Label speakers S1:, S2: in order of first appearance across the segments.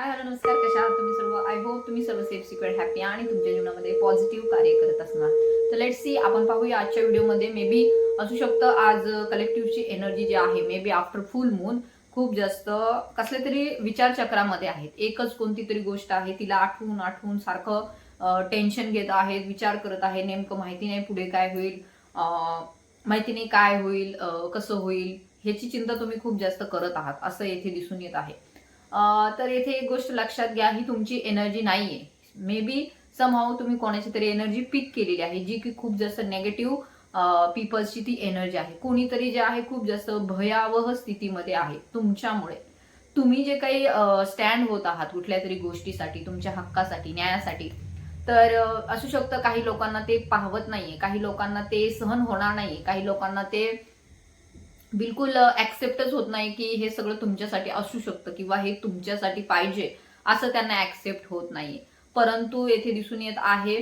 S1: Hi hello नमस्कार. कशा आहात तुम्ही सर्व? आय होप तुम्ही सर्व सेफ सिक्युअर हॅपी आणि तुमच्या जीवनामध्ये पॉझिटिव्ह कार्य करत असणार. तर लेट सी आपण पाहूया आजच्या व्हिडिओमध्ये मे बी असू शकतं आज कलेक्टिव्हची एनर्जी जी आहे may be after full moon खूप जास्त कसल्या तरी विचारचक्रामध्ये आहेत. एकच कोणती तरी गोष्ट आहे तिला आठवून आठवून सारखं टेन्शन घेत आहेत विचार करत आहे नेमकं माहिती नाही पुढे काय होईल माहिती नाही काय होईल कसं होईल ह्याची चिंता तुम्ही खूप जास्त करत आहात असं येथे दिसून येत आहे. तर येथे एक गोष्ट लक्षात घ्या ही तुमची एनर्जी नाहीये. मे बी समहाऊ तुम्ही कोणाची तरी एनर्जी पिक केलेली आहे जी की खूप जास्त नेगेटिव्ह पीपल्सची ती एनर्जी आहे. कोणीतरी जे आहे खूप जास्त भयावह स्थितीमध्ये आहे तुमच्यामुळे. तुम्ही जे काही स्टँड होत आहात कुठल्या तरी गोष्टीसाठी तुमच्या हक्कासाठी न्यायासाठी तर असू शकतं काही लोकांना ते पाहवत नाहीये काही लोकांना ते सहन होणार नाहीये काही लोकांना ते बिलकुल ऍक्सेप्टच होत नाही की हे सगळं तुमच्यासाठी असू शकतं किंवा हे तुमच्यासाठी पाहिजे असं त्यांना ऍक्सेप्ट होत नाहीये. परंतु येथे दिसून येत आहे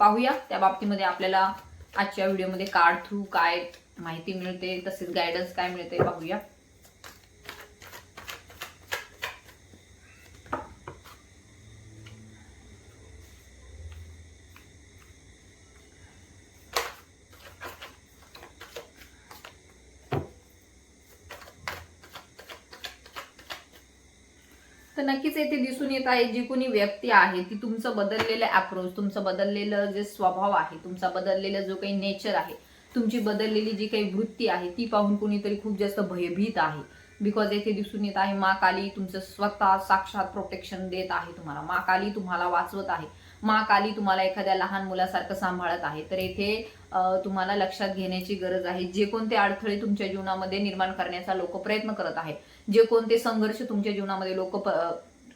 S1: पाहूया. त्या बाबतीमध्ये आपल्याला आजच्या व्हिडिओमध्ये कार्ड थ्रू काय माहिती मिळते तसेच गायडन्स काय मिळते पाहूया. तर नक्कीच येथे दिसून येत आहे जी कोणी व्यक्ती आहे ती तुमचं बदललेलं अप्रोच तुमचं बदललेलं जे स्वभाव आहे तुमचा बदललेला जो काही नेचर आहे तुमची बदललेली जी काही वृत्ती आहे ती पाहून कोणीतरी खूप जास्त भयभीत आहे. बिकॉज येथे दिसून येत आहे मा काली तुमचं स्वतः साक्षात प्रोटेक्शन देत आहे तुम्हाला. मा काली तुम्हाला वाचवत आहे. मा काली तुम्हाला एखाद्या लहान मुलासारखं सांभाळत आहे. तर येथे तुम्हाला लक्षात घेण्याची गरज आहे. जे कोणते अडथळे तुमच्या जीवनामध्ये निर्माण करण्याचा लोक प्रयत्न करत आहेत. जे कोणते संघर्ष तुमच्या जीवनामध्ये लोक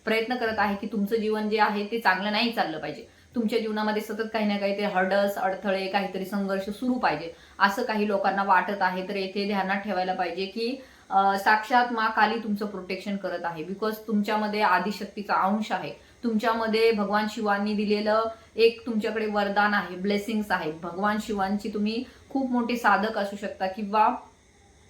S1: प्रयत्न करत आहे की तुमचं जीवन जे आहे ते चांगलं नाही चाललं पाहिजे. तुमच्या जीवनामध्ये सतत काही ना काही ते अडथळे काहीतरी संघर्ष सुरू पाहिजे. असं काही लोकांना वाटत आहे. तर येथे ध्यानात ठेवायला पाहिजे की साक्षात मा काली तुमचं प्रोटेक्शन करत आहे. बिकॉज तुमच्यामध्ये आदिशक्तीचा अंश आहे. तुमच्यामध्ये भगवान शिवांनी दिलेलं एक तुमच्याकडे वरदान आहे ब्लेसिंग्स आहे भगवान शिवांची तुम्ही खूप मोठे साधक असू शकता किंवा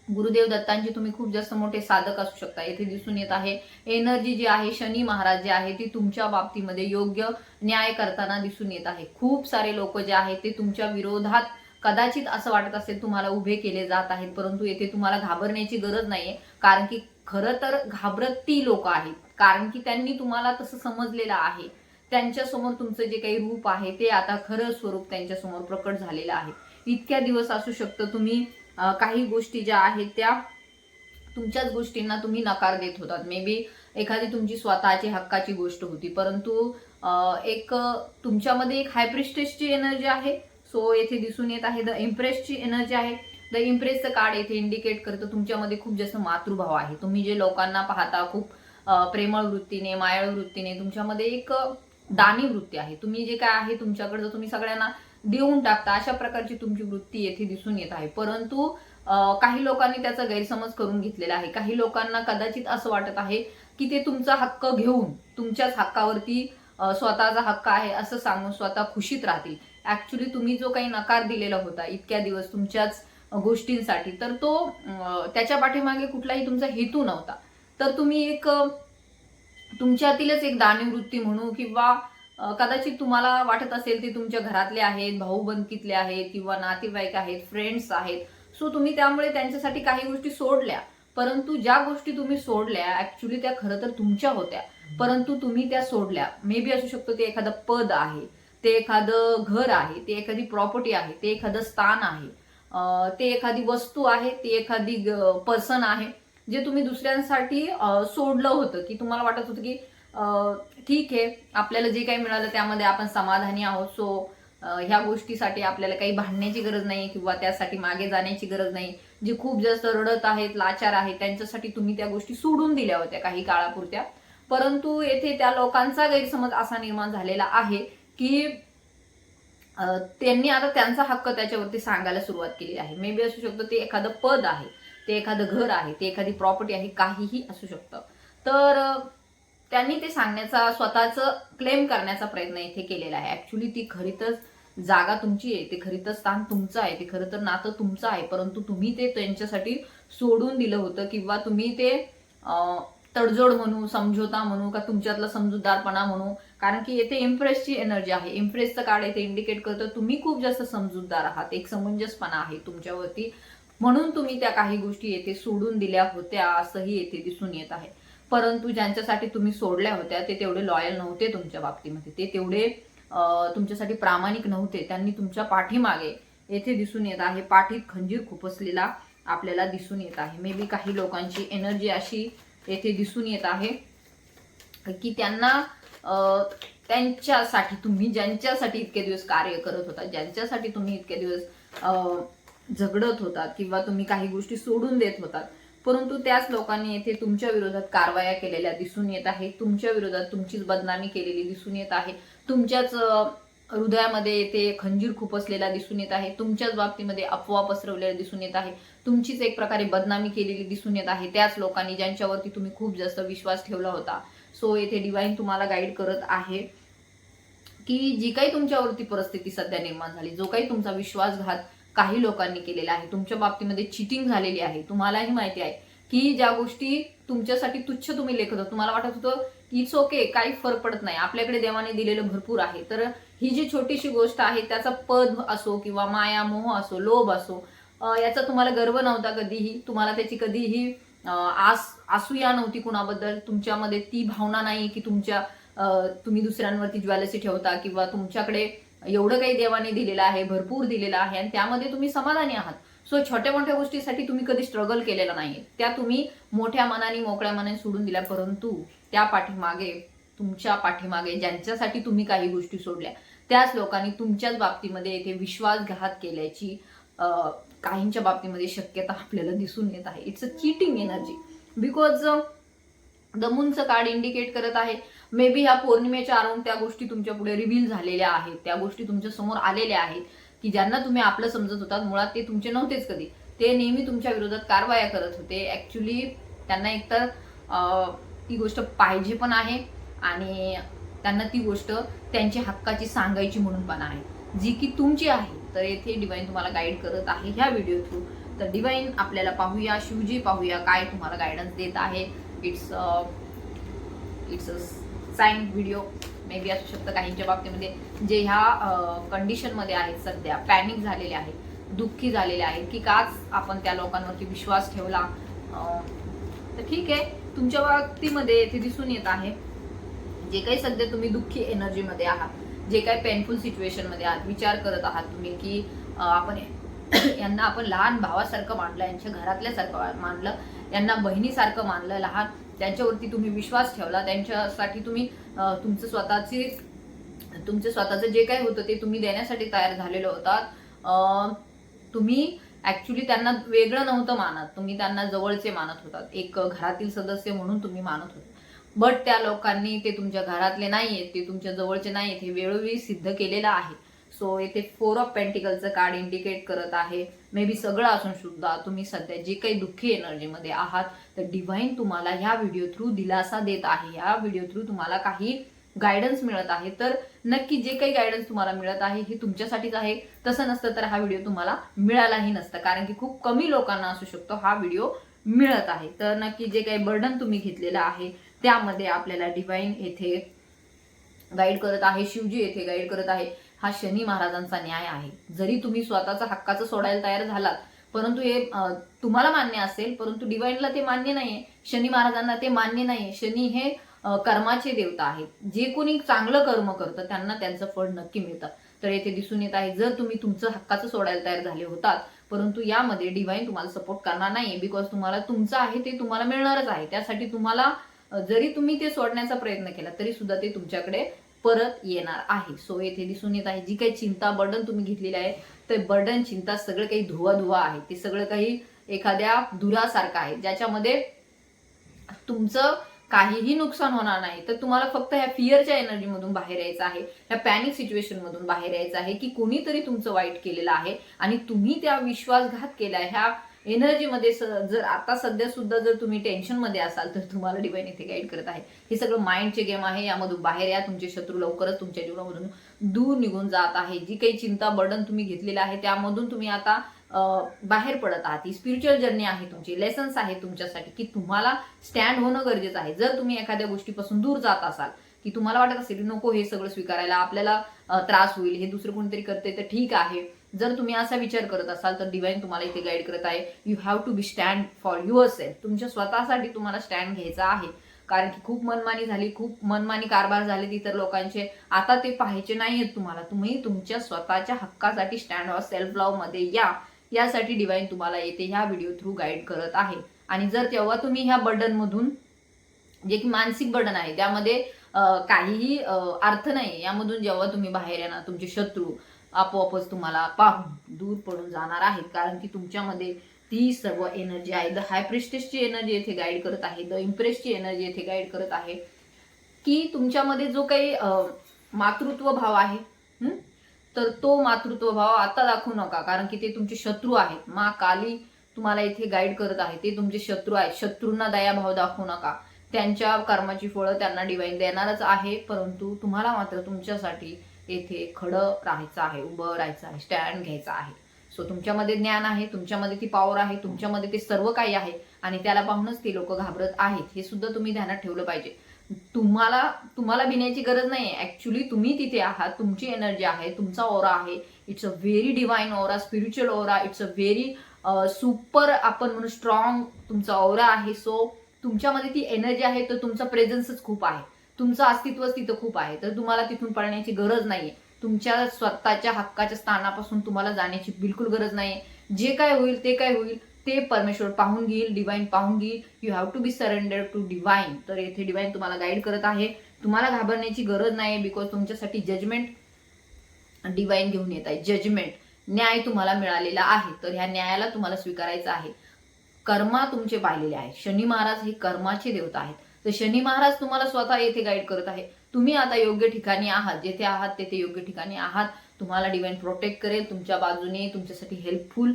S1: गुरुदेव दत्तांचे तुम्ही खूप जास्त मोठे साधक असू शकता. येथे दिसून येत आहे एनर्जी जी आहे शनी महाराज जे आहे ती तुमच्या बाबतीमध्ये योग्य न्याय करताना दिसून येत आहे. खूप सारे लोक जे आहेत ते तुमच्या विरोधात कदाचित असं वाटत असेल तुम्हाला उभे केले जात आहेत परंतु येथे तुम्हाला घाबरण्याची गरज नाहीये कारण की खरं तर घाबरत ती लोक आहेत. कारण की त्यांनी तुम्हाला तसं समजलेलं आहे. त्यांच्यासमोर तुमचं जे काही रूप आहे ते आता खरं स्वरूप त्यांच्यासमोर प्रकट झालेलं आहे. इतक्या दिवस असू शकतं तुम्ही काही गोष्टी ज्या आहेत त्या तुमच्याच गोष्टींना तुम्ही नकार देत होतात. मे बी एखादी तुमची स्वतःची हक्काची गोष्ट होती परंतु एक तुमच्यामध्ये एक हायप्रिस्टेसची एनर्जी आहे. सो येथे दिसून येत आहे द इम्प्रेसची एनर्जी आहे. द इम्प्रेसचं कार्ड येथे इंडिकेट करतं तुमच्यामध्ये खूप जास्त मातृभाव आहे. तुम्ही जे लोकांना पाहता खूप प्रेमळ वृत्तीने मायाळ वृत्तीने तुमच्यामध्ये एक दानी वृत्ती आहे. तुम्ही जे काय आहे तुमच्याकडचं तुम्ही सगळ्यांना देऊन टाकता अशा प्रकारची तुमची वृत्ती येथे दिसून येत आहे. परंतु काही लोकांनी त्याचा गैरसमज करून घेतलेला आहे. काही लोकांना कदाचित असं वाटत आहे की ते तुमचा हक्क घेऊन तुमच्याच हक्कावरती स्वतःचा हक्क आहे असं सांगून स्वतः खुशीत राहतील. ऍक्च्युली तुम्ही जो काही नकार दिलेला होता इतक्या दिवस तुमच्याच गोष्टींसाठी तर तो त्याच्या पाठीमागे कुठलाही तुमचा हेतू नव्हता. तर तुम्ही एक तुमच्यातीलच एक दाणीवृत्ती म्हणू किंवा कदाचित तुम्हाला वाटत असेल ते तुमच्या घरातले आहेत भाऊ बंदकीतले आहेत किंवा नातेवाईक आहेत फ्रेंड्स आहेत. सो तुम्ही त्यामुळे त्यांच्यासाठी काही गोष्टी सोडल्या. परंतु ज्या गोष्टी तुम्ही सोडल्या ऍक्च्युली त्या खरं तर तुमच्या होत्या. परंतु तुम्ही त्या सोडल्या. मे बी असू शकतो ते एखादं पद आहे ते एखादं घर आहे ते एखादी प्रॉपर्टी आहे ते एखादं स्थान आहे. ते एखादी वस्तू आहे ती एखादी पर्सन आहे. जे तुम्ही दुसऱ्यांसाठी सोडलं होतं की तुम्हाला वाटत होतं की ठीक आहे आपल्याला जे काही मिळालं त्यामध्ये आपण समाधानी आहोत. सो ह्या गोष्टीसाठी आपल्याला काही भांडण्याची गरज नाही किंवा त्यासाठी मागे जाण्याची गरज नाही. जे खूप जास्त रडत आहेत लाचार आहेत त्यांच्यासाठी तुम्ही त्या गोष्टी सोडून दिल्या होत्या काही काळापुरत्या. परंतु येथे त्या लोकांचा गैरसमज असा निर्माण झालेला आहे की त्यांनी आता त्यांचा हक्क त्याच्यावरती सांगायला सुरुवात केली आहे. मे बी असू शकतो ते एखादं पद आहे. ते एखादं घर आहे ते एखादी प्रॉपर्टी आहे काहीही असू शकतं. तर त्यांनी ते सांगण्याचा स्वतःचं क्लेम करण्याचा प्रयत्न इथे केलेला आहे. ॲक्च्युली ती खरीतच जागा तुमची आहे ते खरी तर स्थान तुमचं आहे ते खरं तर नातं तुमचं आहे परंतु तुम्ही ते त्यांच्यासाठी सोडून दिलं होतं किंवा तुम्ही ते तडजोड म्हणू समझोता म्हणू का तुमच्यातला समजूतदारपणा म्हणू. कारण की येथे इम्प्रेसची एनर्जी आहे. इम्प्रेसचं कार्ड येथे इंडिकेट करतं तुम्ही खूप जास्त समजूतदार आहात. एक समंजसपणा आहे तुमच्यावरती. म्हणून तुम्ही त्या काही गोष्टी येथे सोडून दिल्या होत्या असंही येथे दिसून येत आहे. परंतु ज्यांच्यासाठी तुम्ही सोडल्या होत्या ते तेवढे लॉयल नव्हते तुमच्या बाबतीमध्ये. ते तेवढे तुमच्यासाठी प्रामाणिक नव्हते. त्यांनी तुमच्या पाठीमागे येथे दिसून येत आहे. पाठीत खंजीर खुपसलेला आपल्याला दिसून येत आहे. मे बी काही लोकांची एनर्जी अशी येथे दिसून येत आहे की त्यांना त्यांच्यासाठी तुम्ही ज्यांच्यासाठी इतके दिवस कार्य करत होता ज्यांच्यासाठी तुम्ही इतके दिवस झगडत होतात किंवा तुम्ही काही गोष्टी सोडून देत होतात. परंतु त्याच लोकांनी येथे तुमच्या विरोधात कारवाया केलेल्या दिसून येत आहे. तुमच्या विरोधात तुमचीच बदनामी केलेली दिसून येत आहे. तुमच्याच हृदयामध्ये येथे खंजीर खुपसलेला दिसून येत आहे. तुमच्याच बाबतीमध्ये अफवा पसरवलेल्या दिसून येत आहे. तुमचीच एक प्रकारे बदनामी केलेली दिसून येत आहे. त्याच लोकांनी ज्यांच्यावरती तुम्ही खूप जास्त विश्वास ठेवला होता. सो येथे डिवाईन तुम्हाला गाईड करत आहे की जी काही तुमच्यावरती परिस्थिती सध्या निर्माण झाली जो काही तुमचा विश्वासघात काही लोकांनी केलेला आहे. तुमच्या बाबतीमध्ये चिटिंग झालेली आहे. तुम्हालाही माहिती आहे की ज्या गोष्टी तुमच्यासाठी तुच्छ तुम्ही लेखत होता. तुम्हाला वाटत होतं इट्स ओके काही फरक पडत नाही. आपल्याकडे देवाने दिलेलं भरपूर आहे. तर ही जी छोटीशी गोष्ट आहे त्याचा पद असो किंवा माया मोह असो लोभ असो याचा तुम्हाला गर्व नव्हता कधीही. तुम्हाला त्याची कधीही आस आसूया नव्हती कुणाबद्दल. तुमच्यामध्ये ती भावना नाही की तुमच्या तुम्ही दुसऱ्यांवरती ज्वेलसी ठेवता किंवा तुमच्याकडे एवढं काही देवाने दिलेलं आहे भरपूर दिलेलं आहे आणि त्यामध्ये तुम्ही समाधानी आहात. सो छोट्या मोठ्या गोष्टीसाठी तुम्ही कधी स्ट्रगल केलेला नाही त्या तुम्ही मोठ्या मनाने मोकळ्या मनाने सोडून दिल्या परंतु त्या पाठीमागे तुमच्या पाठीमागे ज्यांच्यासाठी तुम्ही काही गोष्टी सोडल्या त्याच लोकांनी तुमच्याच बाबतीमध्ये येथे विश्वासघात केल्याची काहींच्या बाबतीमध्ये शक्यता आपल्याला दिसून येत आहे. It's a cheating energy because the मूनचं card indicate करत आहे. मे बी ह्या पौर्णिमेच्या अराउंड त्या गोष्टी तुमच्यापुढे रिव्हील झालेल्या आहेत. त्या गोष्टी तुमच्यासमोर आलेल्या आहेत की ज्यांना तुम्ही आपलं समजत होतात. मुळात ते तुमचे नव्हतेच कधी. ते नेहमी तुमच्या विरोधात कारवाया करत होते. ॲक्च्युली त्यांना एकतर ती गोष्ट पाहिजे पण आहे आणि त्यांना ती गोष्ट त्यांची हक्काची सांगायची म्हणून पण आहे. जी की तुमची आहे. तर येथे डिवाईन तुम्हाला गाईड करत आहे ह्या व्हिडिओ थ्रू तर डिवाईन आपल्याला पाहूया शिवजी पाहूया काय तुम्हाला गायडन्स देत आहे. It's it's a sign video may be असू शकतं काहींच्या बाबतीमध्ये जे ह्या कंडिशनमध्ये आहेत सध्या. पॅनिक झालेले आहेत दुःखी झालेले आहेत की काच आपण त्या लोकांवरती विश्वास ठेवला. तर ठीक आहे. तुमच्या बाबतीमध्ये ते दिसून येत आहे. जे काही सध्या तुम्ही दुःखी एनर्जीमध्ये आहात जे काही पेनफुल सिच्युएशनमध्ये आहात विचार करत आहात तुम्ही की आपण यांना आपण लहान भावासारखं मानलं यांच्या घरातल्यासारखं मानलं यांना बहिणीसारखं मानलं लहान त्यांच्यावरती तुम्ही विश्वास ठेवला त्यांच्यासाठी तुम्ही तुमचं स्वतःची तुमचं स्वतःचं जे काही होतं ते तुम्ही देण्यासाठी तयार झालेलं होतात. तुम्ही ॲक्च्युली त्यांना वेगळं नव्हतं मानत. तुम्ही त्यांना जवळचे मानत होतात. एक घरातील सदस्य म्हणून तुम्ही मानत होते. बट त्या लोकांनी ते तुमच्या घरातले नाही आहेत ते तुमच्या जवळचे नाही आहेत हे वेळोवेळी सिद्ध केलेलं आहे. सो येथे फोर ऑफ पेंटिकलचं कार्ड इंडिकेट करत आहे. मे बी सगळं असून सुद्धा तुम्ही सध्या जे काही दुःखी एनर्जीमध्ये आहात तर डिव्हाइन तुम्हाला ह्या व्हिडिओ थ्रू दिलासा देत आहे. ह्या व्हिडिओ थ्रू तुम्हाला काही गायडन्स मिळत आहे. तर नक्की जे काही गायडन्स तुम्हाला मिळत आहे हे तुमच्यासाठीच आहे. तसं नसतं तर हा व्हिडिओ तुम्हाला मिळालाही नसतं. कारण की खूप कमी लोकांना असू शकतो हा व्हिडिओ मिळत आहे. तर नक्की जे काही बर्डन तुम्ही घेतलेलं आहे त्यामध्ये आपल्याला डिव्हाइन येथे गाईड करत आहे शिवजी येथे गाईड करत आहे. हा शनी महाराजांचा न्याय आहे. जरी तुम्ही स्वतःचा हक्काचं सोडायला तयार झालात परंतु हे तुम्हाला मान्य असेल परंतु डिवाईनला ते मान्य नाहीये शनी महाराजांना ते मान्य नाहीये. शनी हे कर्माचे देवता आहेत. जे कोणी चांगलं कर्म करतं त्यांना त्यांचं फळ नक्की मिळतं. तर येथे दिसून येत आहे जर तुम्ही तुमचं हक्काचं सोडायला तयार झाले होतात परंतु यामध्ये डिवाईन तुम्हाला सपोर्ट करणार नाही बिकॉज तुम्हाला तुमचं आहे ते तुम्हाला मिळणारच आहे. त्यासाठी तुम्हाला जरी तुम्ही ते सोडण्याचा प्रयत्न केला तरी सुद्धा ते तुमच्याकडे परत येणार आहे. सो येथे दिसून येत आहे जी काही चिंता बर्डन तुम्ही घेतलेली आहे ते बर्डन चिंता सगळं काही धुवा धुवा आहे. ते सगळं काही एखाद्या धुरासारखं आहे. ज्याच्यामध्ये तुमचं काहीही नुकसान होणार नाही. तर तुम्हाला फक्त ह्या फिअरच्या एनर्जीमधून बाहेर यायचं आहे. ह्या पॅनिक सिच्युएशनमधून बाहेर यायचं आहे की कोणीतरी तुमचं वाईट केलेलं आहे आणि तुम्ही त्या विश्वासघात केलाय. ह्या एनर्जीमध्ये जर आता सध्या सुद्धा जर तुम्ही टेन्शनमध्ये असाल तर तुम्हाला डिवाईन इथे गाईड करत आहे. हे सगळं माइंडचे गेम आहे. यामधून बाहेर या तुमचे शत्रू लवकरच तुमच्या जीवनामधून दूर निघून जात आहे. जी काही चिंता बर्डन तुम्ही घेतलेलं आहे त्यामधून तुम्ही आता बाहेर पडत आहात. ही स्पिरिच्युअल जर्नी आहे तुमची. लेसन्स आहे तुमच्यासाठी की तुम्हाला स्टँड होणं गरजेचं आहे. जर तुम्ही एखाद्या गोष्टीपासून दूर जात असाल की तुम्हाला वाटत असेल की नको हे सगळं स्वीकारायला आपल्याला त्रास होईल हे दुसरं कोणीतरी करते तर ठीक आहे. जर तुम्ही असा विचार करत असाल तर डिवाईन तुम्हाला इथे गाईड करत आहे. You have to be stand for yourself तुमच्या स्वतःसाठी तुम्हाला स्टँड घ्यायचा आहे. कारण की खूप मनमानी झाली खूप मनमानी कारभार झाले इतर लोकांचे. आता ते पाहायचे नाहीयेत तुम्हाला. तुम्ही तुमच्या स्वतःच्या हक्कासाठी स्टँड ऑफ सेल्फ लव्हमध्ये या. यासाठी डिवाईन तुम्हाला येते ह्या व्हिडिओ थ्रू गाईड करत आहे. आणि जर तेव्हा तुम्ही ह्या बर्डनमधून जे की मानसिक बर्डन आहे त्यामध्ये काहीही अर्थ नाही यामधून जेव्हा तुम्ही बाहेर येणार तुमचे शत्रू आपोआपच तुम्हाला पाहून दूर पडून जाणार आहेत. कारण की तुमच्यामध्ये ती सर्व एनर्जी आहे. द हाय प्रिस्टेसची एनर्जी येथे गाईड करत आहे. द इम्प्रेसची एनर्जी येथे गाईड करत आहे. की तुमच्यामध्ये जो काही मातृत्व भाव आहे तर तो मातृत्व भाव आता दाखवू नका. कारण की ते तुमचे शत्रू आहेत. मा काली तुम्हाला इथे गाईड करत आहे. ते तुमचे शत्रू आहेत. शत्रूंना दयाभाव दाखवू नका. त्यांच्या कर्माची फळं त्यांना डिवाईन देणारच आहे. परंतु तुम्हाला मात्र तुमच्यासाठी येथे खडं राहायचं आहे उभं राहायचं आहे स्टँड घ्यायचा आहे. सो तुमच्यामध्ये ज्ञान आहे तुमच्यामध्ये ती पॉवर आहे तुमच्यामध्ये ते सर्व काही आहे आणि त्याला पाहूनच ते लोक घाबरत आहेत हे सुद्धा तुम्ही ध्यानात ठेवलं पाहिजे. तुम्हाला तुम्हाला भिण्याची गरज नाही ऍक्च्युली तुम्ही तिथे आहात तुमची एनर्जी आहे तुमचा ओरा आहे. It's a very divine aura spiritual aura it's a very super आपण म्हणून स्ट्रॉंग तुमचा ओरा आहे. सो तुमच्यामध्ये ती एनर्जी आहे तर तुमचा प्रेझन्सच खूप आहे. तुमचं अस्तित्वच तिथं खूप आहे. तर तुम्हाला तिथून पळण्याची गरज नाहीये. तुमच्या स्वतःच्या हक्काच्या स्थानापासून तुम्हाला जाण्याची बिलकुल गरज नाहीये. जे काय होईल ते काय होईल ते परमेश्वर पाहून घेईल डिवाईन पाहून घेईल. You have to be surrender to divine तर येथे डिवाईन तुम्हाला गाईड करत आहे. तुम्हाला घाबरण्याची गरज नाही बिकॉज तुमच्यासाठी जजमेंट डिवाईन घेऊन येत आहे. जजमेंट न्याय तुम्हाला मिळालेला आहे. तर ह्या न्यायाला तुम्हाला स्वीकारायचं आहे. कर्मा तुमचे पाहिलेले आहे. शनी महाराज हे कर्माचे देवता आहेत. तर शनी महाराज तुम्हाला स्वतः येथे गाईड करत आहे. तुम्ही आता योग्य ठिकाणी आहात. जेथे आहात तेथे योग्य ठिकाणी आहात. तुम्हाला डिवाईन प्रोटेक्ट करेल. तुमच्या बाजूने तुमच्यासाठी हेल्पफुल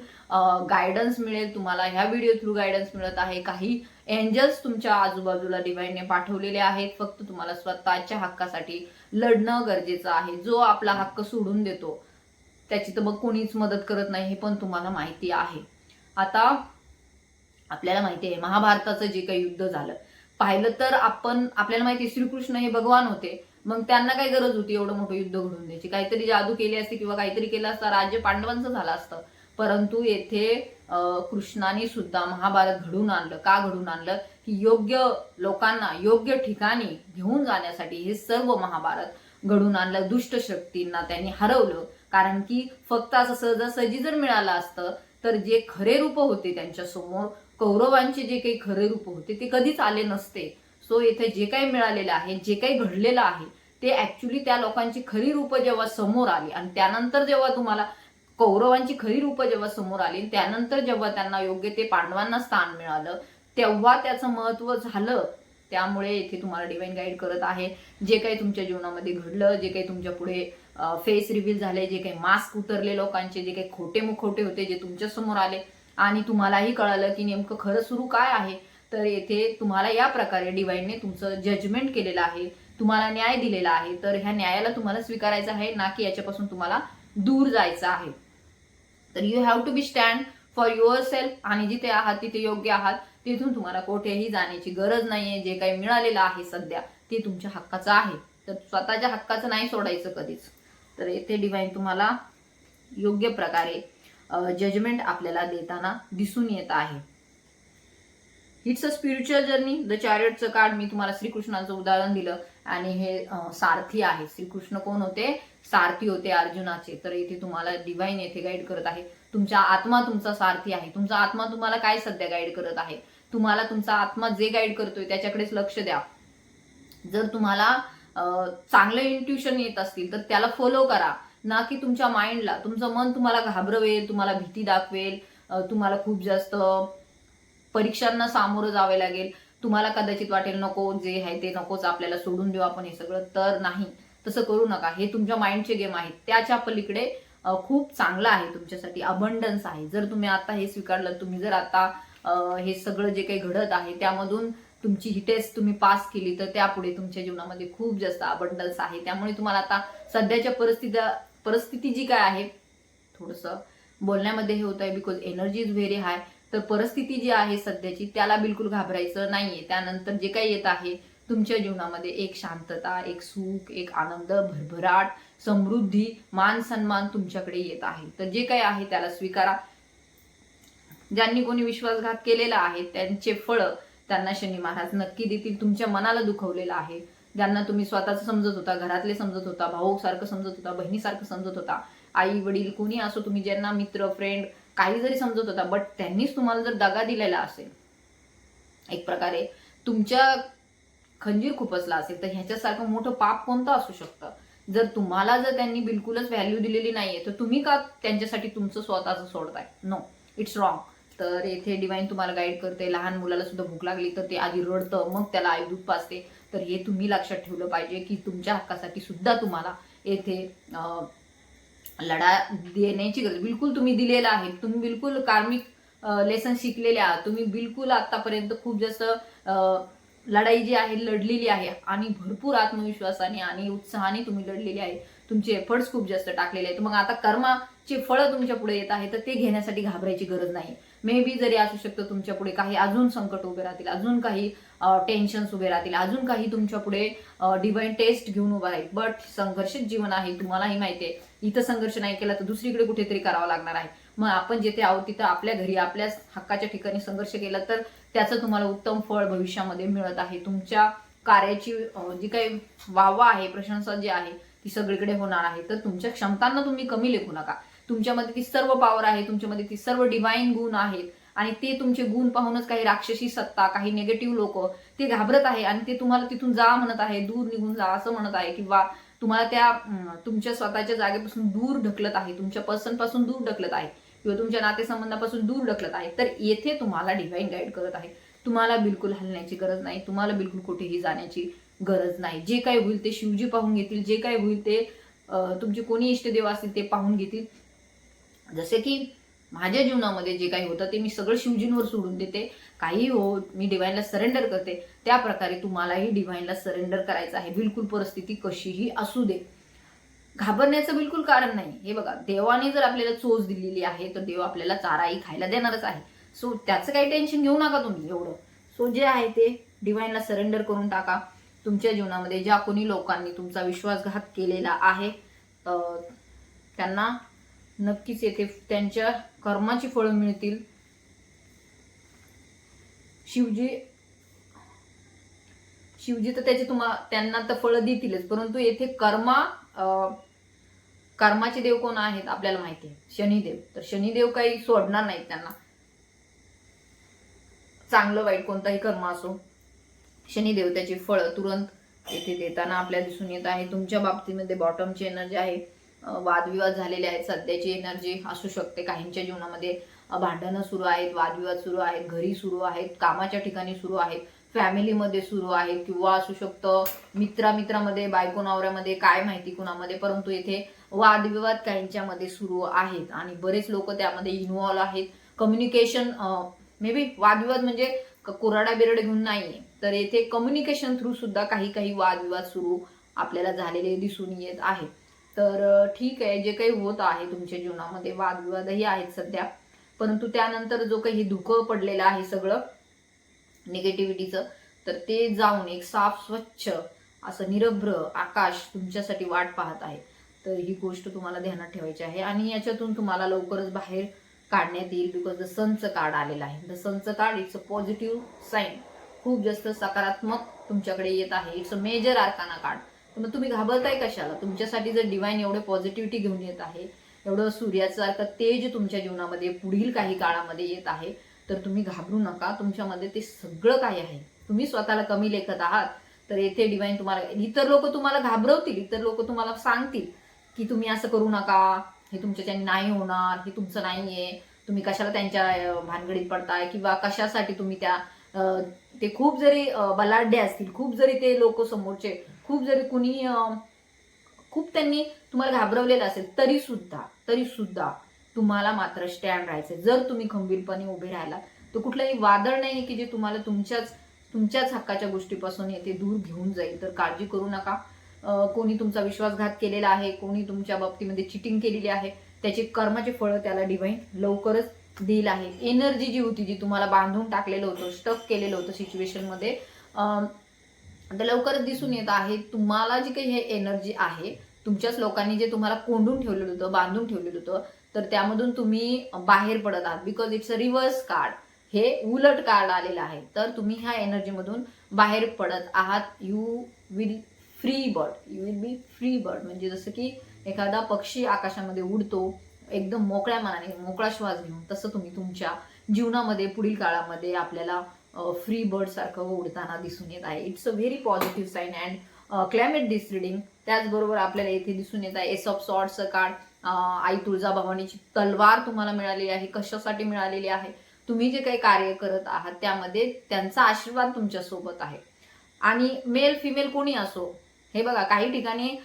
S1: गायडन्स मिळेल. तुम्हाला ह्या व्हिडिओ थ्रू गायडन्स मिळत आहे. काही एंजल्स तुमच्या आजूबाजूला डिवाईनने पाठवलेले आहेत. फक्त तुम्हाला स्वतःच्या हक्कासाठी लढणं गरजेचं आहे. जो आपला हक्क सोडून देतो त्याची तर मग कोणीच मदत करत नाही हे पण तुम्हाला माहिती आहे. आता आपल्याला माहिती आहे महाभारताचं जे काही युद्ध झालं पाहिलं तर आपण आपल्याला माहिती श्रीकृष्ण हे भगवान होते. मग त्यांना काय गरज होती एवढं मोठं युद्ध घडून द्यायची? काहीतरी जादू केली असती किंवा काहीतरी केलं असतं राज्य पांडवांचं झालं असतं. परंतु येथे कृष्णाने सुद्धा महाभारत घडून आणलं. का घडून आणलं? की योग्य लोकांना योग्य ठिकाणी घेऊन जाण्यासाठी हे सर्व महाभारत घडून आणलं. दुष्ट शक्तींना त्यांनी हरवलं. कारण की फक्त असं सहजासहजी जर मिळालं असतं तर जे खरे रूप होते त्यांच्यासमोर कौरवांचे जे काही खरे रूप होते ते कधीच आले नसते. सो इथे जे काही मिळालेलं आहे जे काही घडलेलं आहे ते ऍक्च्युली त्या लोकांची खरी रूपं जेव्हा समोर आली आणि त्यानंतर जेव्हा तुम्हाला कौरवांची खरी रूपं जेव्हा समोर आली त्यानंतर जेव्हा त्यांना योग्य ते पांडवांना स्थान मिळालं तेव्हा त्याचं महत्त्व झालं. त्यामुळे इथे तुम्हाला डिवाईन गाईड करत आहे. जे काही तुमच्या जीवनामध्ये घडलं जे काही तुमच्यापुढे फेस रिव्हील झाले जे काही मास्क उतरले लोकांचे जे काही खोटे मुखोटे होते जे तुमच्यासमोर आले आणि तुम्हालाही कळालं की नेमकं खरं सुरू काय आहे तर येथे तुम्हाला या प्रकारे डिवाईनने तुमचं जजमेंट केलेलं आहे तुम्हाला न्याय दिलेला आहे. तर ह्या न्यायाला तुम्हाला स्वीकारायचं आहे ना की याच्यापासून तुम्हाला दूर जायचं आहे. तर you have to be stand for yourself आणि जिथे आहात तिथे योग्य आहात तिथून तुम्हाला कुठेही जाण्याची गरज नाहीये. जे काही मिळालेलं आहे सध्या ते तुमच्या हक्काचं आहे. तर स्वतःच्या हक्काचं नाही सोडायचं कधीच. तर येथे डिवाईन तुम्हाला योग्य प्रकारे जजमेंट आपल्याला देताना दिसून येत आहे. It's a spiritual journey the चॅरियटचं card मी तुम्हाला श्रीकृष्णाचं उदाहरण दिलं. आणि हे सारथी आहे. श्रीकृष्ण कोण होते? सारथी होते अर्जुनाचे. तर इथे तुम्हाला डिवाईन येथे गाईड करत आहे. तुमचा आत्मा तुमचा सारथी आहे. तुमचा आत्मा तुम्हाला काय सध्या गाईड करत आहे? तुम्हाला तुमचा आत्मा जे गाईड करतोय त्याच्याकडेच लक्ष द्या. जर तुम्हाला चांगलं इंट्युशन येत असतील तर त्याला फॉलो करा. ना की तुमच्या माइंडला. तुमचं मन तुम्हाला घाबरवेल तुम्हाला भीती दाखवेल तुम्हाला खूप जास्त परीक्षांना सामोरं जावे लागेल. तुम्हाला कदाचित वाटेल नको जे आहे ते नकोच आपल्याला सोडून देऊ आपण हे सगळं. तर नाही तसं करू नका. हे तुमच्या माइंडचे गेम आहेत. त्याच्या पलीकडे खूप चांगलं आहे तुमच्यासाठी. अबंडन्स आहे. जर तुम्ही आता हे स्वीकारलं तुम्ही जर आता हे सगळं जे काही घडत आहे त्यामधून तुमची ही टेस्ट तुम्ही पास केली तर त्यापुढे तुमच्या जीवनामध्ये खूप जास्त अबंडन्स आहे. त्यामुळे तुम्हाला आता सध्याच्या परिस्थिती परिस्थिती जी काय आहे थोडंसं बोलण्यामध्ये हे होत आहे because energy is very high तर परिस्थिती जी आहे सध्याची त्याला बिलकुल घाबरायचं नाहीये. त्यानंतर जे काही येत आहे तुमच्या जीवनामध्ये एक शांतता एक सुख एक आनंद भरभराट समृद्धी मान सन्मान तुमच्याकडे येत आहे. तर जे काही आहे त्याला स्वीकारा. ज्यांनी कोणी विश्वासघात केलेला आहे त्यांचे फळ त्यांना शनी महाराज नक्की देतील. तुमच्या मनाला दुखवलेलं आहे. ज्यांना तुम्ही स्वतःच समजत होता घरातले समजत होता भाऊ सारखं समजत होता बहिणीसारखं समजत होता आई वडील कोणी असो तुम्ही ज्यांना मित्र फ्रेंड काही जरी समजत होता बट त्यांनीच तुम्हाला जर दगा दिलेला असेल एक प्रकारे तुमच्या खंजीर खुपसला असेल तर ह्याच्यासारखं मोठं पाप कोणतं असू शकतं? जर तुम्हाला जर त्यांनी बिलकुलच व्हॅल्यू दिलेली नाहीये तर तुम्ही का त्यांच्यासाठी तुमचं स्वतःचं सोडताय? नो इट्स रॉंग तर येथे डिवाईन तुम्हाला गाईड करते. लहान मुलाला सुद्धा भूक लागली तर ते आधी रडतं मग त्याला आई दूध पाचते तर हे तुम्ही लक्षात ठेवलं पाहिजे की तुमच्या हक्कासाठी सुद्धा तुम्हाला येथे लढा देण्याची गरज. बिलकुल तुम्ही दिलेला आहे. तुम्ही बिलकुल कार्मिक लेसन शिकलेले आहात. तुम्ही बिलकुल आतापर्यंत खूप जास्त लढाई जी आहे लढलेली आहे आणि भरपूर आत्मविश्वासाने आणि उत्साहाने तुम्ही लढलेली आहे. तुमचे एफर्ट्स खूप जास्त टाकलेले आहेत. मग आता कर्मा ची फळं तुमच्यापुढे येत आहे तर ते घेण्यासाठी घाबरायची गरज नाही. मे बी जरी असू शकतं तुमच्यापुढे काही अजून संकट उभे राहतील अजून काही टेन्शन्स उभे राहतील अजून काही तुमच्यापुढे डिवाईन टेस्ट घेऊन उभा राहील बट संघर्षित जीवन आहे तुम्हालाही माहिती आहे. इथं संघर्ष नाही केला तर दुसरीकडे कुठेतरी करावा लागणार आहे. मग आपण जिथे आहोत तिथं आपल्या घरी आपल्या हक्काच्या ठिकाणी संघर्ष केला तर त्याचं तुम्हाला उत्तम फळ भविष्यामध्ये मिळत आहे. तुमच्या कार्याची जी काही वावा आहे प्रशंसा जी आहे ती सगळीकडे होणार आहे. तर तुमच्या क्षमतांना तुम्ही कमी लेखू नका. तुमच्यामध्ये ती सर्व पॉवर आहे तुमच्यामध्ये ती सर्व डिवाईन गुण आहेत. आणि ते तुमचे गुण पाहूनच काही राक्षसी सत्ता काही निगेटिव्ह लोक ते घाबरत आहे आणि ते तुम्हाला तिथून जा म्हणत आहे दूर निघून जा असं म्हणत आहे किंवा तुम्हाला त्या तुमच्या स्वतःच्या जागेपासून दूर ढकलत आहे तुमच्या पर्सनपासून दूर ढकलत आहे किंवा तुमच्या नातेसंबंधापासून दूर ढकलत आहे. तर येथे तुम्हाला डिवाईन गाईड करत आहे. तुम्हाला बिलकुल हलण्याची गरज नाही तुम्हाला बिलकुल कुठेही जाण्याची गरज नाही. जे काही होईल ते शिवजी पाहून घेतील जे काही होईल ते तुमचे कोणी इष्टदेव असतील ते पाहून घेतील. जसे की माझ्या जीवनामध्ये जे काही होतं ते मी सगळं शिवजींवर सोडून देते. काही हो मी डिवाईनला सरेंडर करते. त्या प्रकारे तुम्हालाही डिवाईनला सरेंडर करायचं आहे. बिलकुल परिस्थिती कशीही असू दे. घाबरण्याचं बिलकुल कारण नाही. हे बघा देवाने जर आपल्याला चोच दिलेली आहे तर देव आपल्याला चाराही खायला देणारच आहे. सो त्याचं काही टेन्शन घेऊ नका तुम्ही एवढं. सो जे आहे ते डिवाईनला सरेंडर करून टाका. तुमच्या जीवनामध्ये ज्या कोणी लोकांनी तुमचा विश्वासघात केलेला आहे त्यांना नक्कीच येथे त्यांच्या कर्माची फळं मिळतील. शिवजी शिवजी तर त्याचे तुम्हा त्यांना तर फळं देतीलच. परंतु येथे कर्मा अं, कर्माचे देव कोण आहेत आपल्याला माहिती आहे. शनिदेव. तर शनिदेव काही सोडणार नाहीत त्यांना. चांगलं वाईट कोणताही कर्म असो शनिदेव त्याची फळं तुरंत येथे देताना आपल्याला दिसून येत आहे. तुमच्या बाबतीमध्ये बॉटमची एनर्जी आहे. वादविवाद झालेले आहेत. सध्याची एनर्जी असू शकते. काहींच्या जीवनामध्ये भांडणं सुरू आहेत वादविवाद सुरू आहेत घरी सुरू आहेत कामाच्या ठिकाणी सुरू आहेत फॅमिलीमध्ये सुरू आहेत किंवा असू शकतं मित्रामित्रामध्ये बायको नवऱ्यामध्ये काय माहिती कुणामध्ये परंतु येथे वादविवाद काहींच्यामध्ये सुरू आहेत. आणि बरेच लोक त्यामध्ये इन्व्हॉल्व आहेत. कम्युनिकेशन मे बी वादविवाद म्हणजे क- बिरड घेऊन नाहीये. तर येथे कम्युनिकेशन थ्रू सुद्धा काही काही वादविवाद सुरू आपल्याला झालेले दिसून येत आहेत. तर ठीक आहे जे काही होत आहे तुमच्या जीवनामध्ये वादविवादही आहेत सध्या. परंतु त्यानंतर जो काही धुकं पडलेलं आहे सगळं निगेटिव्हिटीचं तर ते जाऊन एक साफ स्वच्छ असं निरभ्र आकाश तुमच्यासाठी वाट पाहत आहे. तर ही गोष्ट तुम्हाला ध्यानात ठेवायची आहे आणि याच्यातून तुम्हाला लवकरच बाहेर काढण्यात येईल बिकॉज द सनचं कार्ड आलेलं आहे. The सनचं card it's a positive sign खूप जास्त सकारात्मक तुमच्याकडे येत आहे. It's a major arcana card मग तुम्ही घाबरताय कशाला? तुमच्यासाठी जर डिवाईन एवढे पॉझिटिव्हिटी घेऊन येत आहे एवढं सूर्यासारखं तेज तुमच्या जीवनामध्ये पुढील काही काळामध्ये येत आहे तर तुम्ही घाबरू नका. तुमच्यामध्ये ते सगळं काही आहे. तुम्ही स्वतःला कमी लेखत आहात तर येथे डिवाईन तुम्हाला इतर लोक तुम्हाला घाबरवतील इतर लोक तुम्हाला सांगतील की तुम्ही असं करू नका हे तुमच्याच्याने नाही होणार हे तुमचं नाही आहे तुम्ही कशाला त्यांच्या भानगडीत पडताय किंवा कशासाठी तुम्ही त्या ते खूप जरी बलाढ्य असतील खूप जरी ते लोक समोरचे खूप जरी कुणी खूप त्यांनी तुम्हाला घाबरवलेलं असेल तरी सुद्धा तरी सुद्धा तुम्हाला मात्र स्टँड राहायचं जर तुम्ही खंबीरपणे उभे राहिला तर कुठलंही वादळ नाही की जे तुम्हाला तुमच्याच तुमच्याच हक्काच्या गोष्टीपासून येते दूर घेऊन जाईल. तर काळजी करू नका. कोणी तुमचा विश्वासघात केलेला आहे कोणी तुमच्या बाबतीमध्ये चिटिंग केलेली आहे त्याची कर्माचे फळं त्याला डिवाईन लवकरच देईल आहे. एनर्जी जी होती जी तुम्हाला बांधून टाकलेलं होतं स्टक केलेलं होतं सिच्युएशनमध्ये आता लवकरच दिसून येत आहे. तुम्हाला जी काही हे एनर्जी आहे तुमच्याच लोकांनी जे तुम्हाला कोंडून ठेवलेलं होतं बांधून ठेवलेलं होतं तर त्यामधून तुम्ही बाहेर पडत आहात. Because it's a reverse card हे उलट कार्ड आलेलं आहे. तर तुम्ही ह्या एनर्जीमधून बाहेर पडत आहात. You will free bird you will be free bird म्हणजे जसं की एखादा पक्षी आकाशामध्ये उडतो एकदम मोकळ्या मनाने मोकळा श्वास घेऊन तसं तुम्ही तुमच्या जीवनामध्ये पुढील काळामध्ये आपल्याला फ्री बर्ड सारखं उडताना दिसून येत आहे. It's a very positive sign and climate this reading त्याचबरोबर आपल्याला येथे दिसून येत आहे एस ऑफ सॉर्टचं कार्ड आई तुळजाभवानीची तलवार तुम्हाला मिळालेली आहे कशासाठी मिळालेली आहे? तुम्ही जे काही कार्य करत आहात त्यामध्ये त्यांचा आशीर्वाद तुमच्यासोबत आहे. आणि मेल फिमेल कोणी असो? हे बघा काही ठिकाणी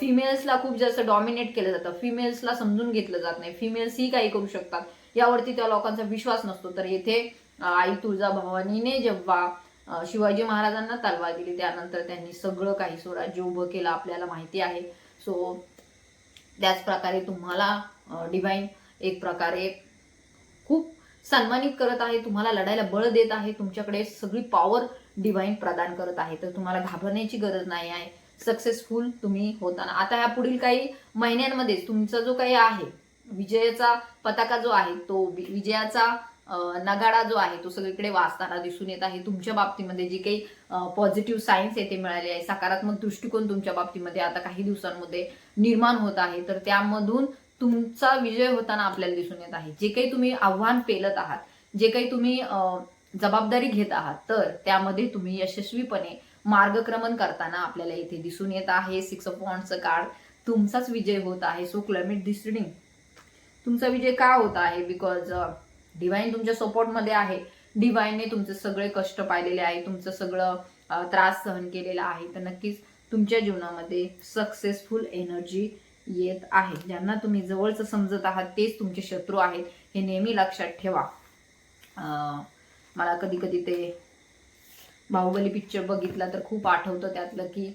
S1: फिमेल्सला खूप जास्त डॉमिनेट केलं जातं. फिमेल्सला समजून घेतलं जात नाही. फिमेल्स ही काही करू शकतात. यावरती त्या लोकांचा विश्वास नसतो. तर येथे आई तुळजाभवानीने जेव्हा शिवाजी महाराजांना तलवार दिली त्यानंतर त्यांनी सगळं काही स्वराज्य उभं केलं आपल्याला माहिती आहे. सो त्याच प्रकारे तुम्हाला डिवाईन एक प्रकारे खूप सन्मानित करत आहे तुम्हाला लढायला बळ देत आहे तुमच्याकडे सगळी पॉवर डिवाईन प्रदान करत आहे. तर तुम्हाला घाबरण्याची गरज नाही आहे. सक्सेसफुल तुम्ही होताना. आता ह्या पुढील काही महिन्यांमध्ये तुमचा जो काही आहे विजयाचा पताका जो आहे तो विजयाचा नगाडा जो आहे तो सगळीकडे वाचताना दिसून येत आहे. तुमच्या बाबतीमध्ये जी काही पॉझिटिव्ह सायन्स येथे मिळाले आहे सकारात्मक दृष्टिकोन तुमच्या बाबतीमध्ये आता काही दिवसांमध्ये निर्माण होत आहे तर त्यामधून तुमचा विजय होताना आपल्याला दिसून येत आहे. जे काही तुम्ही आव्हान पेलत आहात जे काही तुम्ही जबाबदारी घेत आहात तर त्यामध्ये तुम्ही यशस्वीपणे मार्गक्रमण करताना आपल्याला इथे दिसून येत आहे. सिक्स ऑफ वॉन्टचं कार्ड तुमचाच विजय होत आहे. सो क्लायमेट डिस्टर्डिंग तुमचा विजय का होत आहे? बिकॉज डिवाईन तुमच्या सपोर्टमध्ये आहे. डिवाईनने तुमचे सगळे कष्ट पाहिलेले आहे. तुमचं सगळं त्रास सहन केलेला आहे. तर नक्कीच तुमच्या जीवनामध्ये सक्सेसफुल एनर्जी येत आहे. ज्यांना तुम्ही जवळचं समजत आहात तेच तुमचे शत्रू आहेत. हे नेहमी लक्षात ठेवा. मला कधी कधी ते बाहुबली पिक्चर बघितला तर खूप आठवतं त्यातलं की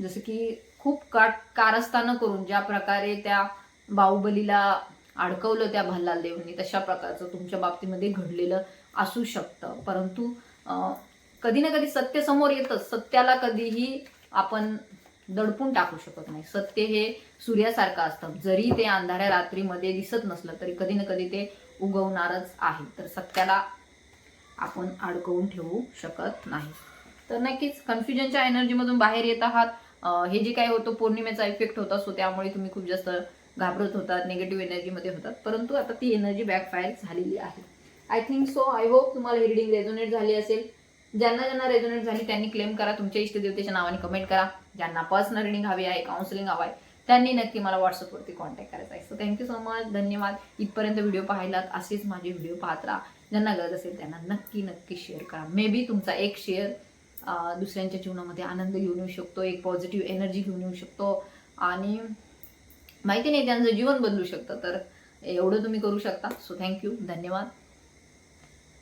S1: जसं की खूप का कारस्थानं करून ज्या प्रकारे त्या बाहुबलीला अडकवलं त्या भल्लाल देवनी तशा प्रकारचं तुमच्या बाबतीमध्ये घडलेलं असू शकतं. परंतु कधी ना कधी सत्य समोर येतच सत्याला कधीही आपण दडपून टाकू शकत नाही. सत्य हे सूर्यासारखं असतं. जरी ते अंधाऱ्या रात्रीमध्ये दिसत नसलं तरी कधी ना कधी ते उगवणारच आहे. तर सत्याला आपण अडकवून ठेवू शकत नाही. तर नक्कीच कन्फ्युजनच्या एनर्जीमधून बाहेर येत आहात. हे जे काही होतं पौर्णिमेचा इफेक्ट होता असतो त्यामुळे तुम्ही खूप जास्त घाबरत होतात निगेटिव्ह एनर्जीमध्ये होतात. परंतु आता ती एनर्जी बॅकफायर झालेली आहे. I think so I hope तुम्हाला ही रिडिंग रेझोनेट झाली असेल. ज्यांना ज्यांना रेझोनेट झाली त्यांनी क्लेम करा. तुमच्या इष्टदेवतेच्या नावाने कमेंट करा. ज्यांना पर्सनल रिडिंग हवी आहे काउन्सिलिंग हवं आहे त्यांनी नक्की मला व्हॉट्सअपवरती कॉन्टॅक्ट करायचा आहे. सो थँक्यू सो मच धन्यवाद. इथपर्यंत व्हिडिओ पाहिलात असेच माझे व्हिडिओ पाहत राहा. ज्यांना गरज असेल त्यांना नक्की नक्की शेअर करा. मे बी तुमचा एक शेअर दुसऱ्यांच्या जीवनामध्ये आनंद घेऊन येऊ शकतो एक पॉझिटिव्ह एनर्जी घेऊन येऊ शकतो. आणि माहिती नाही त्यांचं जीवन बदलू शकतं. तर एवढं तुम्ही करू शकता. सो थँक्यू धन्यवाद.